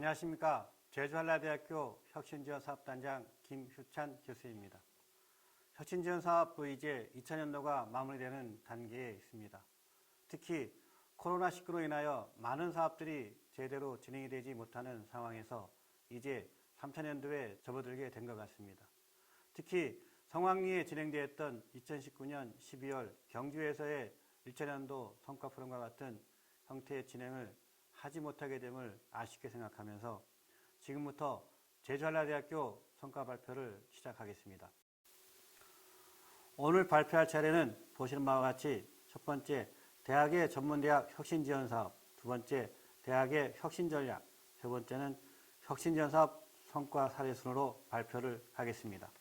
안녕하십니까. 제주한라대학교 혁신지원 사업단장 김휴찬 교수입니다. 혁신지원 사업도 이제 2000년도가 마무리되는 단계에 있습니다. 특히 코로나19로 인하여 많은 사업들이 제대로 진행이 되지 못하는 상황에서 이제 3000년도에 접어들게 된 것 같습니다. 특히 성황리에 진행되었던 2019년 12월 경주에서의 1차년도 성과 프로그램과 같은 형태의 진행을 하지 못하게 됨을 아쉽게 생각하면서 지금부터 제주한라대학교 성과 발표를 시작하겠습니다. 오늘 발표할 차례는 보시는 바와 같이 첫 번째 대학의 전문대학 혁신 지원 사업, 두 번째 대학의 혁신 전략, 세 번째는 혁신 지원 사업 성과 사례 순으로 발표를 하겠습니다.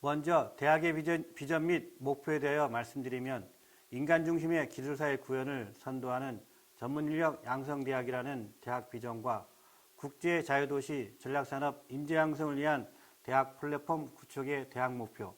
먼저 대학의 비전, 비전 및 목표에 대하여 말씀드리면 인간 중심의 기술사회 구현을 선도하는 전문 인력 양성대학이라는 대학 비전과 국제 자유도시 전략산업 인재 양성을 위한 대학 플랫폼 구축의 대학 목표,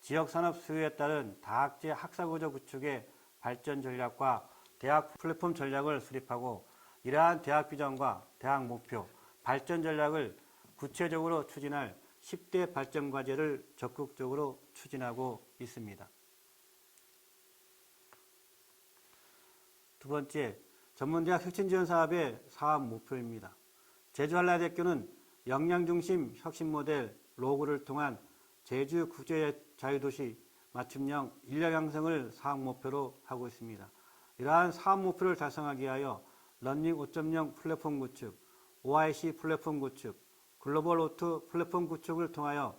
지역 산업 수요에 따른 다학제 학사구조 구축의 발전 전략과 대학 플랫폼 전략을 수립하고 이러한 대학 비전과 대학 목표, 발전 전략을 구체적으로 추진할 10대 발전 과제를 적극적으로 추진하고 있습니다. 두 번째, 전문대학 혁신지원 사업의 사업 목표입니다. 제주한라대학교는 역량중심 혁신 모델 로고를 통한 제주 국제 자유도시 맞춤형 인력 양성을 사업 목표로 하고 있습니다. 이러한 사업 목표를 달성하기 위하여 런닝 5.0 플랫폼 구축, OIC 플랫폼 구축, 글로벌 오트 플랫폼 구축을 통하여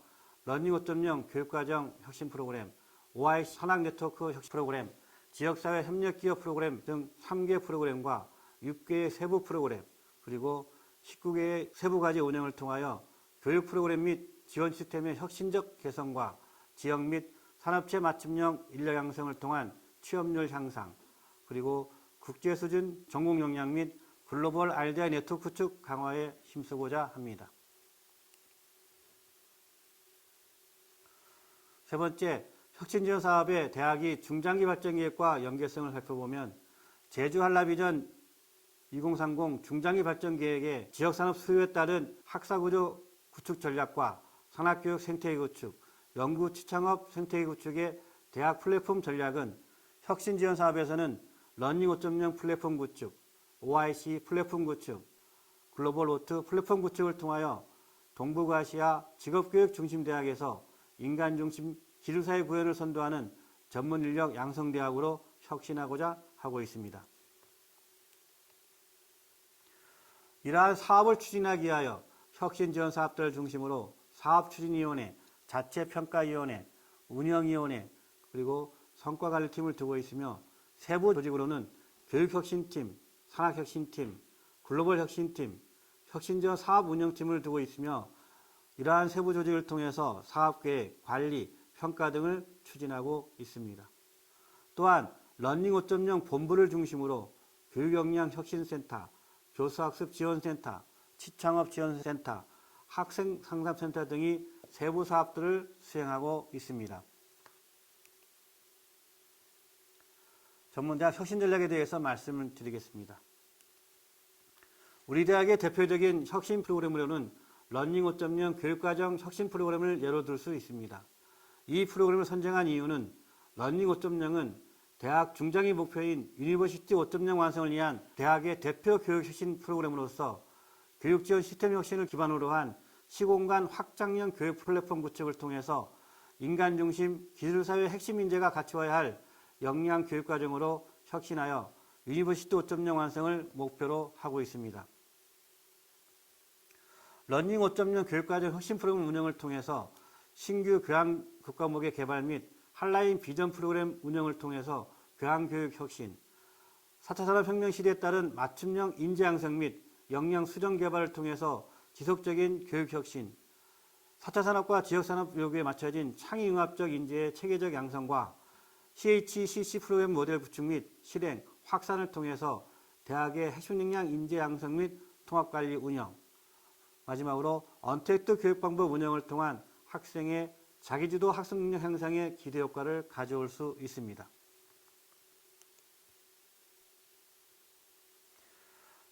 런닝 5.0 교육과정 혁신 프로그램, OIC 산학 네트워크 혁신 프로그램, 지역사회 협력기업 프로그램 등 3개 프로그램과 6개의 세부 프로그램, 그리고 19개의 세부 과제 운영을 통하여 교육 프로그램 및 지원 시스템의 혁신적 개선과 지역 및 산업체 맞춤형 인력 양성을 통한 취업률 향상, 그리고 국제 수준 전공 역량 및 글로벌 RDI 네트워크 구축 강화에 힘쓰고자 합니다. 세 번째, 혁신지원 사업의 대학이 중장기 발전 계획과 연계성을 살펴보면 제주 한라비전 2030 중장기 발전 계획의 지역산업 수요에 따른 학사구조 구축 전략과 산학교육 생태계 구축, 연구 취창업 생태계 구축의 대학 플랫폼 전략은 혁신 지원 사업에서는 러닝 5.0 플랫폼 구축, OIC 플랫폼 구축, 글로벌 오트 플랫폼 구축을 통하여 동북아시아 직업교육 중심 대학에서 인간 중심 기술사회 구현을 선도하는 전문 인력 양성대학으로 혁신하고자 하고 있습니다. 이러한 사업을 추진하기 위하여 혁신 지원 사업들을 중심으로 사업추진위원회, 자체평가위원회, 운영위원회, 그리고 성과관리팀을 두고 있으며 세부 조직으로는 교육혁신팀, 산학혁신팀, 글로벌혁신팀, 혁신지원 사업운영팀을 두고 있으며 이러한 세부 조직을 통해서 사업계획, 관리, 평가 등을 추진하고 있습니다. 또한 런닝 5.0 본부를 중심으로 교육역량 혁신센터, 교수학습 지원센터, 치창업 지원센터, 학생 상담센터 등이 세부 사업들을 수행하고 있습니다. 전문대학 혁신 전략에 대해서 말씀을 드리겠습니다. 우리 대학의 대표적인 혁신 프로그램으로는 런닝 5.0 교육과정 혁신 프로그램을 예로 들 수 있습니다. 이 프로그램을 선정한 이유는 런닝 5.0은 대학 중장기 목표인 유니버시티 5.0 완성을 위한 대학의 대표 교육 혁신 프로그램으로서 교육 지원 시스템 혁신을 기반으로 한 시공간 확장형 교육 플랫폼 구축을 통해서 인간 중심 기술사회 핵심 인재가 갖추어야 할 역량 교육 과정으로 혁신하여 유니버시티 5.0 완성을 목표로 하고 있습니다. 런닝 5.0 교육과정 혁신 프로그램 운영을 통해서 신규 교양 교과목의 개발 및 한라인 비전 프로그램 운영을 통해서 교양교육 혁신, 4차 산업혁명 시대에 따른 맞춤형 인재 양성 및 역량 수정 개발을 통해서 지속적인 교육 혁신, 4차 산업과 지역산업 요구에 맞춰진 창의융합적 인재의 체계적 양성과 CHCC 프로그램 모델 구축 및 실행, 확산을 통해서 대학의 핵심 역량 인재 양성 및 통합 관리 운영, 마지막으로 언택트 교육 방법 운영을 통한 학생의 자기주도 학습 능력 향상에 기대 효과를 가져올 수 있습니다.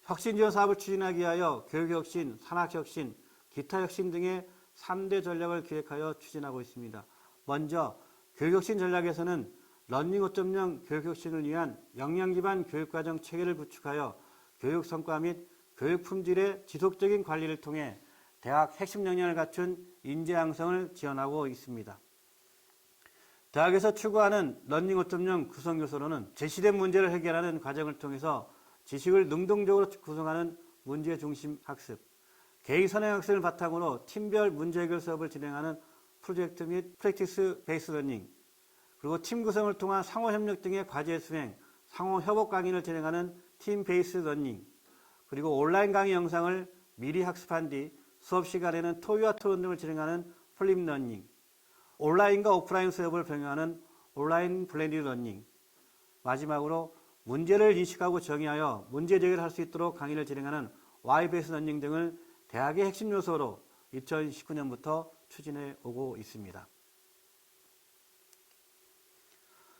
혁신 지원 사업을 추진하기 위하여 교육혁신, 산학혁신, 기타혁신 등의 3대 전략을 기획하여 추진하고 있습니다. 먼저 교육혁신 전략에서는 러닝 5.0 교육혁신을 위한 역량기반 교육과정 체계를 구축하여 교육 성과 및 교육 품질의 지속적인 관리를 통해 대학 핵심 역량을 갖춘 인재 양성을 지원하고 있습니다. 대학에서 추구하는 러닝 5.0 구성 요소로는 제시된 문제를 해결하는 과정을 통해서 지식을 능동적으로 구성하는 문제 중심 학습, 개인 선행 학습을 바탕으로 팀별 문제 해결 수업을 진행하는 프로젝트 및 프랙티스 베이스 러닝, 그리고 팀 구성을 통한 상호 협력 등의 과제 수행, 상호 협업 강의를 진행하는 팀 베이스 러닝, 그리고 온라인 강의 영상을 미리 학습한 뒤 수업 시간에는 토의와 토론 등을 진행하는 플립 러닝, 온라인과 오프라인 수업을 병행하는 온라인 블렌드 러닝, 마지막으로 문제를 인식하고 정의하여 문제 제기를 할 수 있도록 강의를 진행하는 Y 베이스 러닝 등을 대학의 핵심 요소로 2019년부터 추진해 오고 있습니다.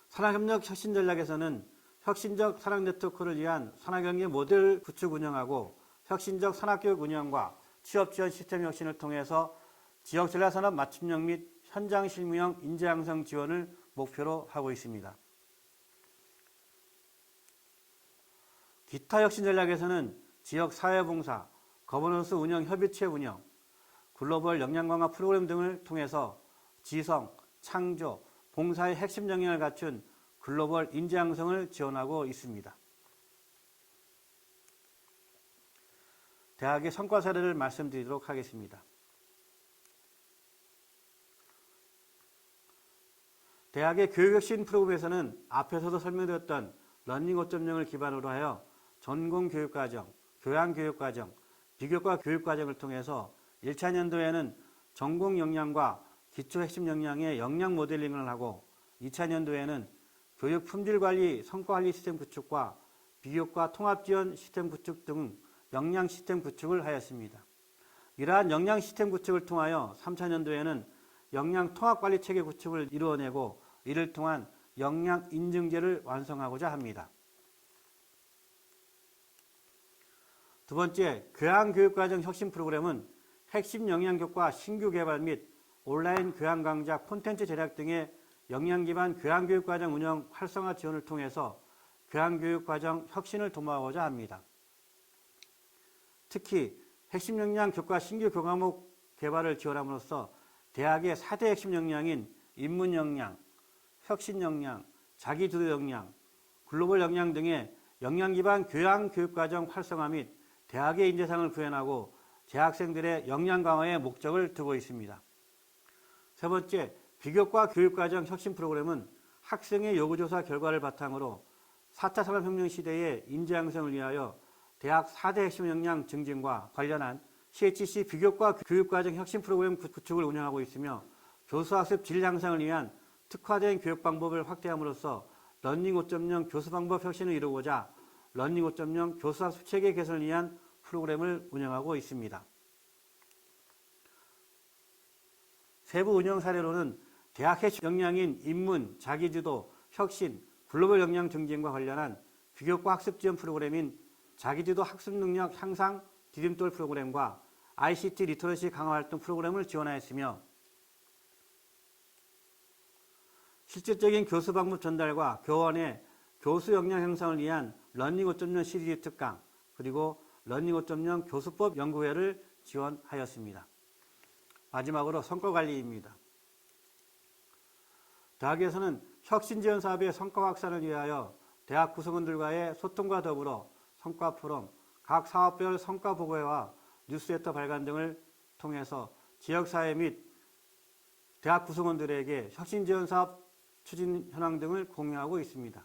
산학협력 혁신 전략에서는 혁신적 산학 네트워크를 위한 산학경제 모델 구축 운영하고 혁신적 산학교육 운영과 취업 지원 시스템 혁신을 통해서 지역 전략 산업 맞춤형 및 현장 실무형 인재 양성 지원을 목표로 하고 있습니다. 기타 혁신 전략에서는 지역 사회봉사, 거버넌스 운영 협의체 운영, 글로벌 역량 강화 프로그램 등을 통해서 지성, 창조, 봉사의 핵심 역량을 갖춘 글로벌 인재 양성을 지원하고 있습니다. 대학의 성과 사례를 말씀드리도록 하겠습니다. 대학의 교육혁신 프로그램에서는 앞에서도 설명드렸던 러닝 5.0을 기반으로 하여 전공 교육과정, 교양 교육과정, 비교과 교육과정을 통해서 1차 년도에는 전공 역량과 기초 핵심 역량의 역량 모델링을 하고 2차 년도에는 교육 품질 관리, 성과 관리 시스템 구축과 비교과 통합 지원 시스템 구축 등 역량 시스템 구축을 하였습니다. 이러한 역량 시스템 구축을 통하여 3차 년도에는 역량 통합 관리 체계 구축을 이루어내고 이를 통한 역량 인증제를 완성하고자 합니다. 두 번째, 교양 교육과정 혁신 프로그램은 핵심 역량교과 신규 개발 및 온라인 교양 강좌 콘텐츠 제작 등의 역량 기반 교양 교육 과정 운영 활성화 지원을 통해서 교양 교육 과정 혁신을 도모하고자 합니다. 특히 핵심 역량 교과 신규 교과목 개발을 지원함으로써 대학의 4대 핵심 역량인 인문 역량, 혁신 역량, 자기 주도 역량, 글로벌 역량 등의 역량 기반 교양 교육 과정 활성화 및 대학의 인재상을 구현하고 재학생들의 역량 강화에 목적을 두고 있습니다. 세 번째, 비교과 교육과정 혁신 프로그램은 학생의 요구조사 결과를 바탕으로 4차 산업혁명 시대의 인재 양성을 위하여 대학 4대 핵심 역량 증진과 관련한 CHC 비교과 교육과정 혁신 프로그램 구축을 운영하고 있으며 교수 학습 질 향상을 위한 특화된 교육 방법을 확대함으로써 러닝 5.0 교수 방법 혁신을 이루고자 러닝 5.0 교수 학습 체계 개선을 위한 프로그램을 운영하고 있습니다. 세부 운영 사례로는 대학 핵심 역량인 인문, 자기주도, 혁신, 글로벌 역량 증진과 관련한 비교과 학습 지원 프로그램인 자기주도 학습 능력 향상 디딤돌 프로그램과 ICT 리터러시 강화 활동 프로그램을 지원하였으며 실질적인 교수 방법 전달과 교원의 교수 역량 향상을 위한 러닝 5.0 시리즈 특강 그리고 러닝 5.0 교수법 연구회를 지원하였습니다. 마지막으로 성과관리입니다. 대학에서는 혁신지원 사업의 성과 확산을 위하여 대학 구성원들과의 소통과 더불어 성과 포럼, 각 사업별 성과 보고회와 뉴스레터 발간 등을 통해서 지역사회 및 대학 구성원들에게 혁신 지원 사업 추진 현황 등을 공유하고 있습니다.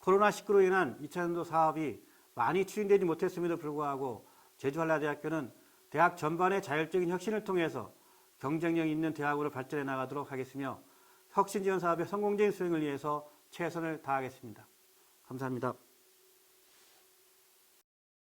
코로나19로 인한 2차년도 사업이 많이 추진되지 못했음에도 불구하고 제주한라대학교는 대학 전반의 자율적인 혁신을 통해서 경쟁력 있는 대학으로 발전해 나가도록 하겠으며 혁신 지원 사업의 성공적인 수행을 위해서 최선을 다하겠습니다. 감사합니다.